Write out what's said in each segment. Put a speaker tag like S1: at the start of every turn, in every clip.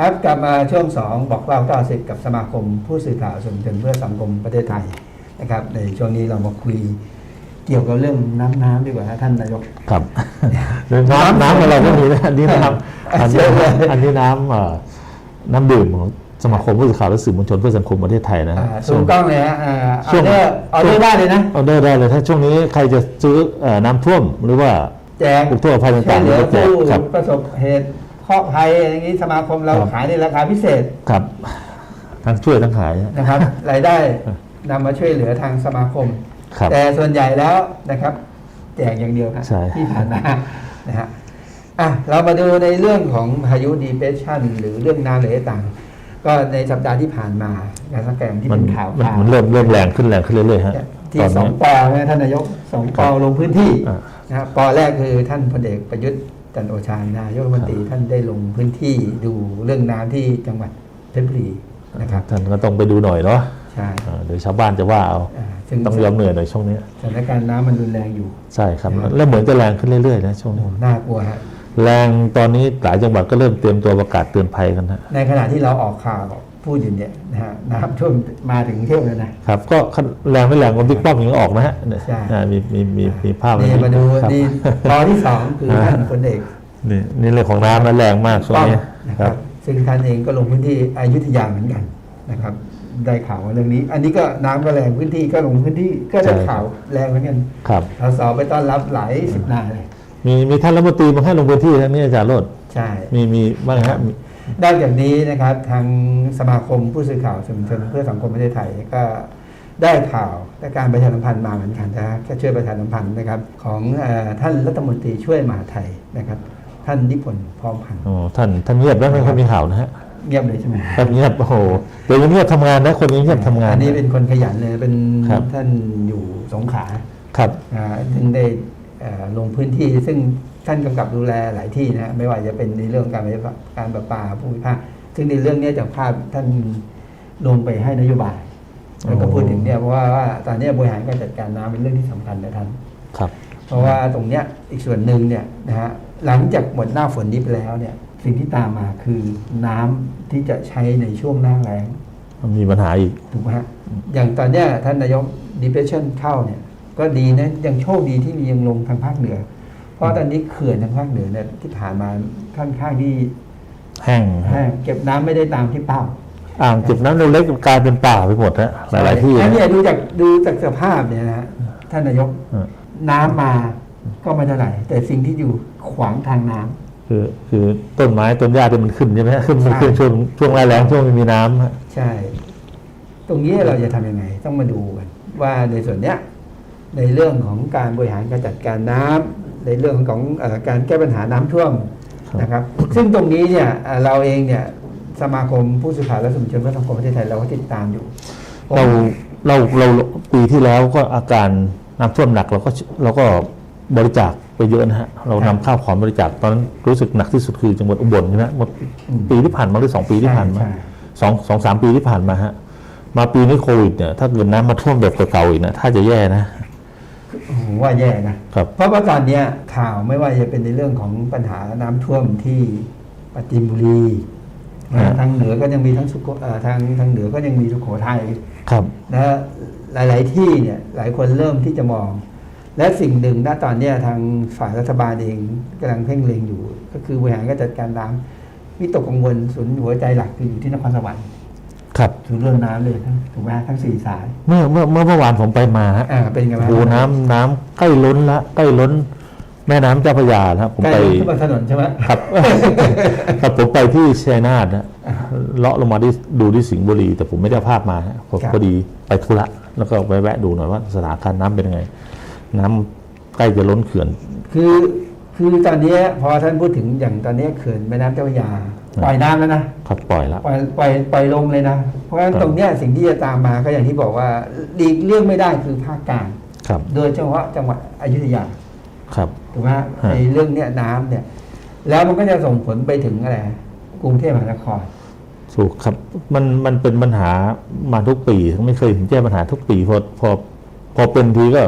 S1: ครับกลับมาช่วง 2 บอกเล่า90 กับสมาคม ผู้สื่อข่าวส่วนชนเพื่อสังคมประเทศไทยนะครับในช่วงนี้เรามาคุยเกี่ยวกับเรื่องน้ำน้ำดีกว่านะท่านนายก
S2: ครับเรื่องน้ำน้ำอะไรก็มีนะอันนี้น้ำอัน
S1: เชื่
S2: นี้
S1: อเลย
S2: อันนี้น้ำเอ่อน้ำดื่มของสมาคมผู้สื่อข่าวและสื่อมวลชนเพื่อสังคมประเทศไทยนะ
S1: อ่า
S2: ฮะ
S1: สูงกล้องเลยฮะอ่าอ
S2: ช่
S1: อ
S2: วง
S1: เดอร์ออเดอร์ได้เลยนะ
S2: เอาได้ได้เลยถ้าช่วงนี้ใครจะซื้อเอ่อน้ำท่วมหรือว่า
S1: แจก
S2: อุทกภัยต่างๆ
S1: ช่วยเหลือ
S2: ก็แจก
S1: ผู้
S2: ครับ
S1: ประสบเหตุ เคราะห์ภัยอย่างนี้สมาคมเรา
S2: ครับ
S1: ขายในราคาพิเศษ
S2: ครับทั้งช่วยทั้งขายนะ
S1: ครับ รายได้นำมาช่วยเหลือทางสมาคม
S2: ครับ
S1: แต่ส่วนใหญ่แล้วนะครับ แจกอย่างเดียวครับ
S2: ใช่
S1: ที่ผ่านมานะฮะอะเรามาดูในเรื่องของพายุดีเพรสชันหรือเรื่องน้ำเหลต่างก็ในสัปดาห์ที่ผ่านมาการสังเกตที่
S2: มั
S1: เป็นข่าว
S2: มัน
S1: ข่าว
S2: มันเริ่มเริ่มแรงขึ้นแรงขึ้นเรื่อยๆฮะ
S1: ที่
S2: ตอน
S1: สอง
S2: นี้
S1: ปอนะท่านนายกสองปอลงพื้นที่
S2: อ่า
S1: นะครับปอแรกคือท่านพลเอกประยุทธ์ จันทร์โอชานายกรัฐมนตรีท่านได้ลงพื้นที่ดูเรื่องน้ำที่จังหวัดเพชรบุรีนะครับ
S2: ท่านก็ต้องไปดูหน่อยเนาะ
S1: ใช่
S2: อ่าเดี๋ยวชาวบ้านจะว่าเอา
S1: อ่าซึ่ง
S2: ต้องยอมเหนื่อยหน่อยช่วงนี้
S1: สถานการณ์น้ำมันรุนแรงอยู่
S2: ใช่ครับ แล้วเหมือนจะแรงขึ้นเรื่อยๆนะช่วงนี้
S1: น่ากลัวฮะ
S2: แรงตอนนี้หลายจังหวัดก็เริ่มเตรียมตัวประกาศเตือนภัยกันนะ
S1: ในขณะที่เราออกข่าว พูดอยู่เนี่ยนะฮะน้ำท่วมมาถึงกรุงเทพแล้วนะครับ
S2: ก็แรงไม่แรงก็บิ๊กป้อมยังออกนะฮะเนี่ย
S1: ใช่
S2: อ่ามีมีมีมีภาพ
S1: นี่มาดู
S2: ครับ
S1: นี่ปอที่สองคือท่านพลเอก
S2: นี่นี่เรื่องของน้ำมันแรงมากช่วง
S1: ป้อม
S2: นี้
S1: นะค
S2: ค
S1: รั
S2: รั
S1: บบซึ่งท่านเองก็ลงพื้นที่อยุธยาเหมือนกันนะครับ ได้ข่าวว่าเรื่องนี้ อันนี้ก็น้ำก็แรงพื้นที่ก็ลงพื้นที่ก็ได้ข่าวแรงเหมือนกัน
S2: ครับ
S1: เราสอบไปต้อนรับหลายสิบนายเลย
S2: มีมีท่านรัฐมนตรีมาให้ลงพื้นที่นะนี่อาจารย์โรด
S1: ใช่
S2: มีมีบ้างฮะมี
S1: นอกจากนี้นะครับทางสมาคมผู้สื่อข่าวสื่อมวลชนเพื่อสังคมประเทศไทยก็ได้ข่าวและการประชาสัมพันธ์มาเหมือนกันนะฮะก็ช่วยประชาสัมพันธ์นะครับของเออท่านรัฐมนตรีช่วยมหาดไทยนะครับ ท่านนิพนธ์พร้อมพันธ์
S2: อ๋อท่านท่านเงียบแล้วไม่ค่อยมีข่าวนะฮะ
S1: เงียบเลยใช่ไหม
S2: ท่านเงียบโอ้โหแต่ยังเงียบทำงานนะคนยังเงียบทำงาน
S1: อันนี้เป็นคนขยันเลยเป็น
S2: ครับ
S1: ท่านอยู่สงขลา
S2: ครับ
S1: อ่าซึ่งได้เอ่อลงพื้นที่ซึ่ง ท่านกำกับดูแลหลายที่นะฮะไม่ว่าจะเป็นในเรื่องการไฟฟ้าการประปาภูมิภาคซึ่งในเรื่องเนี้ยจากภาพท่านลงไปให้นโยบายแล้วก็พูดถึงเนี่ยเพราะว่าว่าตอนเนี้ยบริหารการจัดการน้ำเป็นเรื่องที่สำคัญนะท่าน
S2: ครับ
S1: เพราะว่าตรงเนี้ยอีกส่วนหนึ่งเนี่ยนะฮะหลังจากหมดหน้าฝนนี้ไปแล้วเนี่ยสิ่งที่ตามมาคือน้ำที่จะใช้ในช่วงหน้าแล้ง
S2: มันมีปัญหาอีก
S1: ถูกไหมฮะอย่างตอนเนี้ยท่านนายก depression เข้าเนี่ยก็ดีนะยังโชคดีที่มียังลงทางภาคเหนือ เพราะตอนนี้เขื่อนทางภาคเหนือเนี่ยที่ผ่านมาค่อนข้างที่
S2: แห้ง
S1: แห้งเก็บน้ำไม่ได้ตามที่เป้า
S2: อ่างเก็บน้ำเล็กๆกลายเป็นป่าไปหมดฮะหลายๆที่
S1: อัน
S2: นะ
S1: นี้ดูจากดูจากสภาพเนี่ยนะฮะท่านนายก
S2: เออ
S1: น้ำมาก็ไม่เท่าไหร่แต่สิ่งที่อยู่ขวางทางน้ำ
S2: คือคือต้นไม้ต้นหญ้าที่มันขึ้นใช่ไหมฮะขึ้นมัน
S1: ใช่
S2: ขึ้นช่วงช่วงแรกแรงช่วงไม่มีน้ำฮะ
S1: ใช่ ตรงนี้เราจะทำยังไง ต้องมาดูกันว่าในส่วนเนี้ยในเรื่องของการบริหารการจัดการน้ำ ในเรื่องของเออการแก้ปัญหาน้ำท่วม
S2: ครับ
S1: นะครับ ซึ่งตรงนี้เนี่ยเอ่อเราเองเนี่ยสมาคมผู้สื่อข่าวและสื่อมวลชนเพื่อสังคมประเทศไทยเราก็ติดตามอยู่
S2: เราเราเราปีที่แล้วก็อาการน้ำท่วมหนักเราก็เราก็บริจาคไปเยอะนะฮะเรานำข้าวของบริจาคตอนนั้นรู้สึกหนักที่สุดคือจังหวัดอุบลใช่ไหมหมด
S1: อืม
S2: ปีที่ผ่านมาหรือสองปีที่ผ่านมา
S1: ใช่
S2: สองสองสามปีที่ผ่านมาฮะมาปีนี้โควิดเนี่ยถ้าเกิดน้ำมาท่วมแบบเก่าๆอีกนะถ้าจะแย่นะ
S1: ผมว่าแย่นะ
S2: ครับ
S1: เพราะว่าตอนเนี้ยข่าวไม่ว่าจะเป็นในเรื่องของปัญหาน้ำท่วมที่ปราจีนบุรี
S2: ฮะ
S1: ทางเหนือก็ยังมีทั้งสุโขเอ่อทางทางเหนือก็ยังมีสุโขทัย
S2: ครับ
S1: นะฮะหลาย ๆ ที่เนี่ยหลายคนเริ่มที่จะมอง และสิ่งหนึ่งณตอนเนี้ยทางฝ่ายรัฐบาลเองกำลังเพ่งเล็งอยู่ ก็คือบริหารการจัดการน้ำวิตกกังวลศูนย์หัวใจหลักคืออยู่ที่นครสวรรค์
S2: ครับ
S1: ศูนย์เรื่องน้ำเลยทั้งถูกไหมฮะทั้งสี่สาย
S2: เมื่อเมื่อเมื่อเมื่อวานผมไปมาฮะ
S1: อ่าเป็นไง
S2: โอ้
S1: บ้าง
S2: โหน้ำน้ำใกล้ล้นละใกล้ล้น แม่น้ำเจ้าพระยาแล้วผม
S1: ใกล้
S2: ไป
S1: ขึ้นบนถนนใช่ไหม
S2: ครับครับผมไปที่ชัยนาทนะเลาะลงมาที่ดูที่สิงห์บุรี แต่ผมไม่ได้เอาภาพมาฮะผม
S1: ครับ
S2: พอดีไปธุระแล้วก็ไปแวะดูหน่อยว่าสถานการณ์น้ำเป็นยังไง น้ำใกล้จะล้นเขื่อน
S1: คือคือตอนเนี้ยพอท่านพูดถึงอย่างตอนเนี้ยเขื่อนแม่น้ำเจ้าพระยา ปล่อยน้ำแล้วนะครับ
S2: ปล่อยแล้ว
S1: ปล่อยปล่อยปล่อยลงเลยนะ เพราะฉะนั้น
S2: ครับ
S1: ตรงเนี้ยสิ่งที่จะตามมาก็อย่างที่บอกว่าหลีกเลี่ยงไม่ได้คือภาคกลาง
S2: ครับ
S1: โดยเฉพาะจังหวัดอยุธยา
S2: ครับ
S1: ถูกไหมฮะ
S2: ฮะ
S1: ในเรื่องเนี้ยน้ำเนี่ย แล้วมันก็จะส่งผลไปถึงอะไรกรุงเทพมหานคร
S2: ถูกครับมันมันเป็นปัญหามาทุกปีไม่เคยเห็นแก้ปัญหาทุกปีพอพอพอเป็นทีก็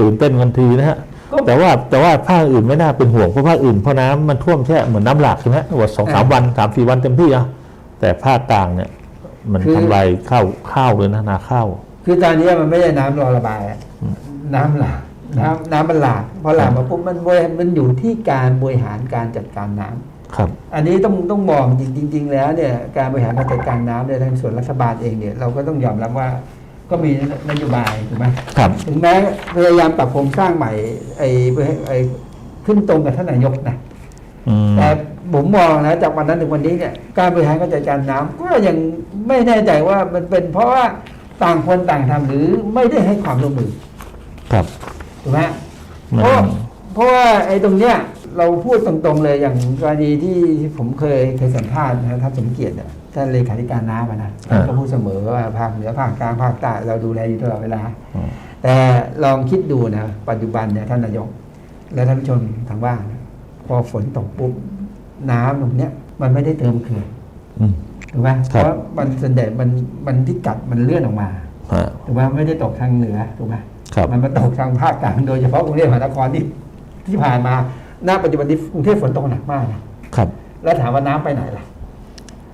S2: ตื่นเต้นกันทีนะฮะ
S1: ก็
S2: แต่ว่าแต่ว่าภาคอื่นไม่น่าเป็นห่วงเพราะภาคอื่นเพราะน้ำมันท่วมแค่เหมือนน้ำหลากใช่ไหมว่าสองสามวันสามสี่วันเต็มที่อะแต่ภาคกลางเนี่ยมันทำลายข้าวข้าวเลยนะนาข้าว
S1: คือตอนนี้มันไม่ใช่น้ำรอระบายอะน้ำหลากน้ำน้ำมันหลากพอหลากมาปุ๊บมันบริมันอยู่ที่การบริหารการจัดการน้ำ
S2: ครับ
S1: อันนี้ต้องต้องมองจริงจริง ๆ แล้วเนี่ยการบริหารการจัดการน้ำในทางส่วนรัฐบาลเองเนี่ยเราก็ต้องยอมรับว่า ก็มีนโยบายถูกไหม
S2: ครับ
S1: ถึงแม้พยายามปรับโครงสร้างใหม่ไอ้ไอ้ขึ้นตรงกับท่านนายกนะ
S2: อืม
S1: แต่ผมมองนะจากวันนั้นถึงวันนี้เนี่ยการบริหารการจัดการน้ำก็ยังไม่แน่ใจว่ามันเป็นเพราะว่าต่างคนต่างทำหรือไม่ได้ให้ความร่วมมือ
S2: ครับ
S1: ถูกไหม
S2: มัน
S1: เพราะเพราะว่าไอ้ตรงเนี้ยเราพูดตรงๆเลยอย่างกรณีที่ผมเคยเคยสัมภาษณ์นะท่านสมเกียรติเนี่ย ท่านเลขาธิการน้ำอะนะท่านก็พูดเสมอว่าภาคเหนือภาคกลางภาคใต้เราดูแลอยู่ตลอดเวลา
S2: อืม
S1: แต่ลองคิดดูนะปัจจุบันเนี่ยท่านนายก และท่านผู้ชมทางบ้านนะพอฝนตกปุ๊บน้ำตรงเนี้ยมันไม่ได้เติมเขื่อน
S2: อืม
S1: ถูกไหมเพ
S2: ครับ
S1: ราะมันส่วนใหญ่มันมันที่กัดมันเลื่อนออกมา
S2: ฮะ
S1: ถูกไหมไม่ได้ตกทางเหนือถูกไหม
S2: ครับ
S1: มันมาตกทางภาคกลางโดยเฉพาะกรุงเทพมหานครที่ที่ผ่านมาณปัจจุบันนี้กรุงเทพฝนตกหนักมากนะครับ แล้วถามว่าน้ำไปไหนล่ะ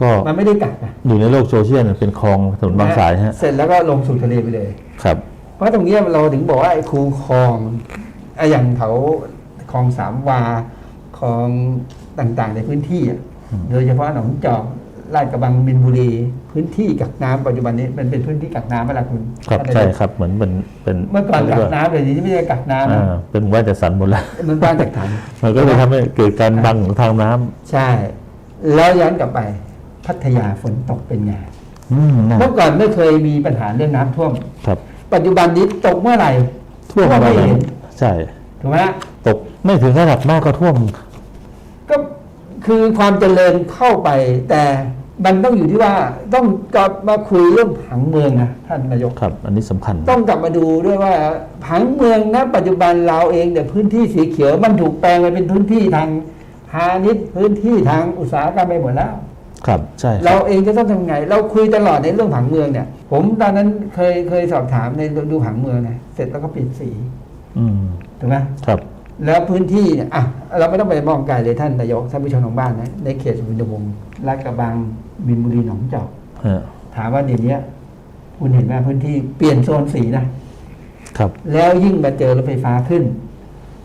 S2: ก็
S1: มันไม่ได้กัดนะ
S2: อยู่ในโลกโซเชียลเนี่ยเป็นคลองถนนบางสายฮะ
S1: เสร็จแล้วก็ลงสู่ทะเลไปเลย
S2: ครับ
S1: เพราะตรงเนี้ยเราถึงบอกว่าไอ้คูคลองไอ้อย่างเขาคลองสามวาคลองต่างๆ ในพื้นที่อะ
S2: อืม
S1: โดยเฉพาะหนองจอกลาดกระบังมินบุรีพื้นที่กักน้ำปัจจุบันนี้มันเป็นพื้นที่กักน้ำเวลาคุณ
S2: ครับ
S1: ท่าน
S2: ใช่
S1: นายก
S2: ครับเหมือนเป็นเป็น
S1: เมื่อก่อนกักน้ำเดี๋ยวนี้ไม่ได้กักน้ำ
S2: อ่า
S1: นะ
S2: เป็นว่าจะสันหมดแล้ว
S1: มันบ้านจากถัง
S2: มันก็เลยทำให้เกิดการบังของทางน้ำ
S1: ใช่ แล้วย้อนกลับไป พัทยาฝนตกเป็นไง
S2: อืมนะ
S1: เมื่อก่อนไม่เคยมีปัญหาเรื่องน้ำท่วม
S2: ครับ
S1: ปัจจุบันนี้ตกเมื่อไหร่
S2: ท่วม
S1: ท่วมไม่
S2: อะไร
S1: เห็น
S2: ใช่
S1: ถูกไหมฮะ
S2: ตกไม่ถึงระดับมากก็ท่วม
S1: ก็คือความเจริญเข้าไป แต่มันต้องอยู่ที่ว่าต้องกลับมาคุยเรื่องผังเมืองนะท่านนายก
S2: ครับ อันนี้สำคัญ
S1: ต้องกลับมาดูด้วยว่าผังเมืองณปัจจุบันเราเองเนี่ยพื้นที่สีเขียวมันถูกแปลงไปเป็นพื้นที่ทางพาณิชย์พื้นที่ทางอุตสาหกรรมไปหมดแล้ว
S2: ครับใช่ค
S1: เรา
S2: รับ
S1: เองจะต้องทำไง เราคุยตลอดในเรื่องผังเมืองเนี่ย ผมตอนนั้นเคยเคยสอบถามในดูผังเมืองนะเสร็จแล้วก็เปลี่ยนสี
S2: อืม
S1: ถูกไหม
S2: ครับ
S1: แล้วพื้นที่เนี่ยอะเราไม่ต้องไปมองไกลเลยท่านนายกท่านผู้ชมของบ้านนะในเขตสุวรรณวงศ์ลาดกระบังบินบุรีหนองจอก
S2: ฮะ
S1: ถามว่าเดี๋ยวนี้คุณเห็นไหมพื้นที่เปลี่ยนโซนสีนะครับ แล้วยิ่งมาเจอรถไฟฟ้าขึ้น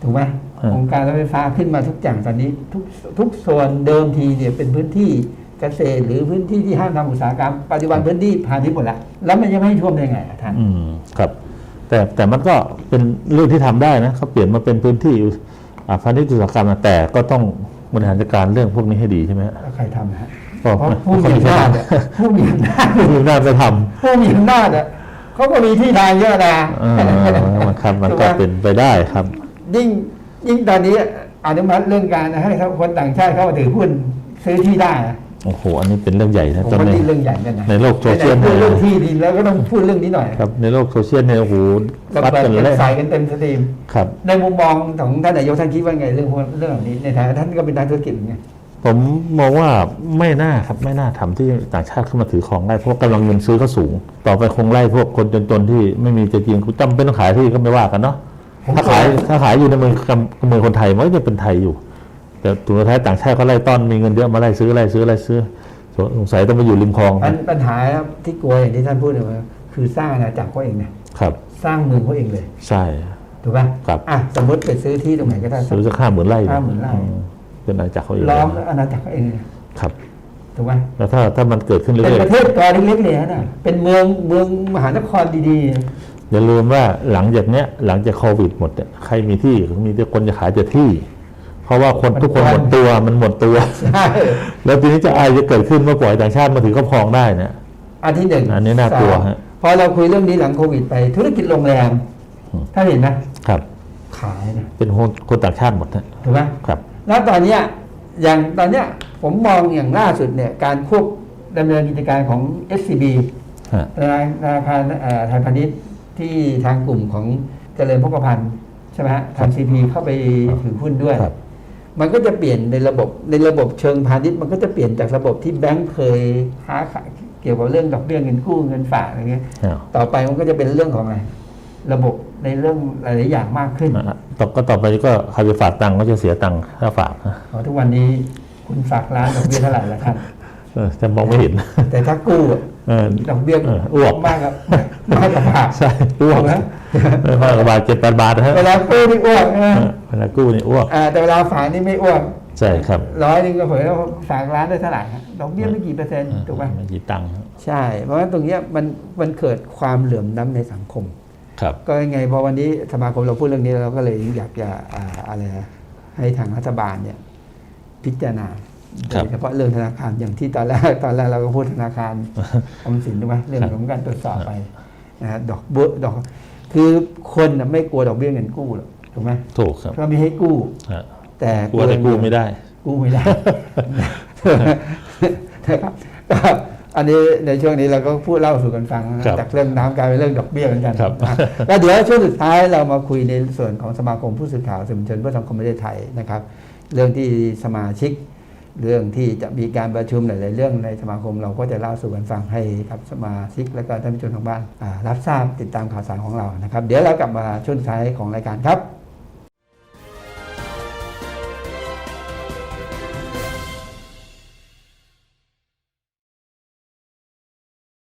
S1: ถูกไหม
S2: ฮะ
S1: องค์การรถไฟฟ้าขึ้นมาทุกอย่างตอนนี้ ทุกทุกโซนเดิมทีเนี่ยเป็นพื้นที่ เกษตรหรือพื้นที่ที่ห้ามทำอุตสาหกรรมปัจจุบันพื้นที่พาณิชย์หมดแล้วแล้วมันยังไม่ให้ท่วมได้ไงอะท่าน
S2: อืมครับ แต่แต่มันก็เป็นเรื่องที่ทำได้นะเขาเปลี่ยนมาเป็นพื้นที่อ่าพาณิชย์อุตสาหกรรมนะแต่ก็ต้องบริหารจัดการเรื่องพวกนี้ให้ดีใช่ไหมฮะ
S1: แล้วใครทำนะฮะ
S2: ก็
S1: เพราะผู้มี
S2: ไม่
S1: อำ
S2: ค่
S1: นา
S2: อย
S1: จ
S2: มี
S1: อะผู้มีอำนาจ
S2: ผู้มีอำนาจจะท
S1: ผู้มีอำนาจอะเขาก็มีที่ทางเยอะนะำ
S2: เออมันครับมัน
S1: ถู
S2: ก็
S1: ไห
S2: เป็นไปได้ครับ
S1: ยิ่งยิ่งตอนนี้อนุมัติเรื่องการให้คนต่างชาติเข้ามาถือหุ้นซื้อที่ได้อะ
S2: โอ้โห อันนี้เป็นเรื่องใหญ่นะ
S1: ผม
S2: ตอน
S1: ว่า
S2: นี้
S1: นี่เรื่องใหญ่กันนะ
S2: ในโลกโซเชียล
S1: ไหนๆพูดเรื่องที่ดินแล้วก็ต้องพูดเรื่องนี้หน่อย
S2: ครับในโลกโซเชียลเนี่ยโอ้โห
S1: ระ
S2: วัด
S1: เบิด
S2: กัน
S1: กัน
S2: เลย
S1: ใส่กันเต็มสตรีม
S2: ครับ
S1: ในมุมมองของท่านนายกท่านคิดว่าไงเรื่องพวกเรื่องเหล่านี้ในฐานะท่านก็เป็นนักธุรกิจเหมือนกัน
S2: ผมมองว่าไม่น่าครับไม่น่าทำที่ต่างชาติเข้ามาถือของได้เพราะว่ากำลังเงินซื้อเขาสูง ต่อไปคงไล่พวกคนจนๆที่ไม่มีจะจริงจำเป็นต้องขายที่ก็ไม่ว่ากันเนาะถ้าขายถ้าขายอยู่ในเมืองกับเมืองคนไทยมันก็จะเป็นไทยอยู่ แต่ถึงสุดท้ายต่างชาติก็ไล่ต้อนมีเงินเยอะมาไล่ซื้อไล่ซื้อไล่ซื้อสงสัยต้องมาอยู่ริมคลอง
S1: ปัญปัญหาที่กลัวอย่างที่ท่านพูดเนี่ยว่าคือสร้างอาณาจักรเขาเองเนี่ย
S2: ครับ
S1: สร้างเมืองเขาเองเลย
S2: ใช่
S1: ถูกป่ะ
S2: ครับ
S1: อะสมมติไปซื้อที่ตรงไหนก็ได้
S2: ซื้อสักห้าหมื่นไร่
S1: 50,000ไร่
S2: อืมเป็นอาณาจักรเขาเอง
S1: ล้อมอาณาจักรเขาเองเลย
S2: ครับ
S1: ถูกป่ะ
S2: แล้วถ้าถ้ามันเกิดขึ้น
S1: เป็น
S2: เรื่อย
S1: ประเทศกอเล็กๆเลยนะเป็นเมืองเมืองมหานครดี
S2: ๆอย่าลืมว่าหลังจากเนี้ยหลังจากโควิดหมดเนี่ยใครมีที่มีแต่คนจะขายแต่ที่ เพราะว่าคนทุกคนหมดตัวมันหมดตัว
S1: ๆใช่
S2: แล้วทีนี้จะอะไรจะเกิดขึ้นเมื่อปล่อยต่างชาติมาถือครอบครองได้เนี่ย
S1: อันที่หนึ่ง
S2: อันนี้น่ากลัวฮะ
S1: พอเราคุยเรื่องนี้หลังโควิดไป ธุรกิจโรงแรม
S2: อืม
S1: ถ้าเห็นไหม
S2: ครับ
S1: ขายนะ
S2: เป็นคนคนต่างชาติหมดนะ
S1: ถูกไหม
S2: ครับ
S1: แล้วตอนเนี้ยอย่างตอนเนี้ยผมมองอย่างล่าสุดเนี่ยการควบดำเนินกิจการของ SCB
S2: ฮะ
S1: ธนาธนาคารเอ่อไทยพาณิชย์ที่ทางกลุ่มของเจริญพกพันธ์ใช่ไหมฮะทางซีพีเข้าไปถือหุ้นด้วย
S2: ครับ
S1: มันก็จะเปลี่ยนในระบบในระบบเชิงพาณิชย์มันก็จะเปลี่ยนจากระบบที่แบงก์เคยค้าขายเกี่ยวกับเรื่องดอกเบี้ยเงินกู้เงินฝากอะไรเงี้ย
S2: อ้าว
S1: ต่อไปมันก็จะเป็นเรื่องของอะไรระบบในเรื่องหลายๆอย่างมากขึ้น
S2: นะต่อก็ต่อไปก็ใครไปฝากตังค์ก็จะเสียตังค์ถ้าฝากนะ
S1: เพราะทุกวันนี้คุณฝากร้านดอกเบี้ยเท่าไหร่ละครับ
S2: เออจะมองไม่เห็น
S1: แต่ถ้ากู้อะ
S2: เออ
S1: ดอกเบี้ย
S2: เอออ้วก
S1: มากครับมากกว่าฝาก
S2: ใช่อ้วก
S1: นะ
S2: ไม่พอกว่าบาทเจ็ดแปดบาทนะฮะ
S1: เวลากู้นี่อ้วกนะ
S2: เออเวลากู้นี่อ้วก
S1: อ่าแต่เวลาฝากนี่ไม่อ้วก
S2: ใช่ครับ
S1: ร้อยหนึงก็เผยว่าฝากร้านได้เท่าไหร่ฮะดอกเบี้ยไม่กี่เปอร์เซ็นต์ถูกไหม
S2: ไม่กี่ตังค์
S1: ใช่ เพราะว่าตรงเนี้ยมันมันเกิดความเหลื่อมล้ำในสังคม
S2: ครับ
S1: ก็ยังไงพอวันนี้สมาคมเราพูดเรื่องนี้เราก็เลยอยากจะอ่าอะไรนะให้ทางรัฐบาลเนี่ยพิจารณา
S2: ครับ
S1: โดยเฉพาะเรื่องธนาคารอย่างที่ตอนแรกตอนแรกเราก็พูดธนาคารออมสินถูกไหมเรื่องของการตรวจสอบไปนะฮะดอกเบี้ยดอก คือคนน่ะไม่กลัวดอกเบี้ยเงินกู้หรอกถูกไหม
S2: ถูกครับ
S1: ก็มีให้กู้
S2: ฮะ
S1: แต่
S2: กลัวแต่กู้ไม่ได้
S1: กู้ไม่ได้นะครับก็อันนี้ในช่วงนี้เราก็พูดเล่าสู่กันฟังนะครับจากเรื่องน้ำกลายเป็นเรื่องดอกเบี้ยเหมือนกัน
S2: ครับ
S1: นะแล้วเดี๋ยวช่วงสุดท้ายเรามาคุยในส่วนของสมาคมผู้สื่อข่าวสื่อมวลชนเพื่อสังคมประเทศไทยนะครับ เรื่องที่สมาชิก เรื่องที่จะมีการประชุมหลาย ๆ เรื่องในสมาคมเราก็จะเล่าสู่กันฟังให้กับสมาชิกและก็ท่านผู้ชมทางบ้านรับทราบติดตามข่าวสารของเรานะครับ เดี๋ยวเรากลับมาช่วงท้ายของรายการครับ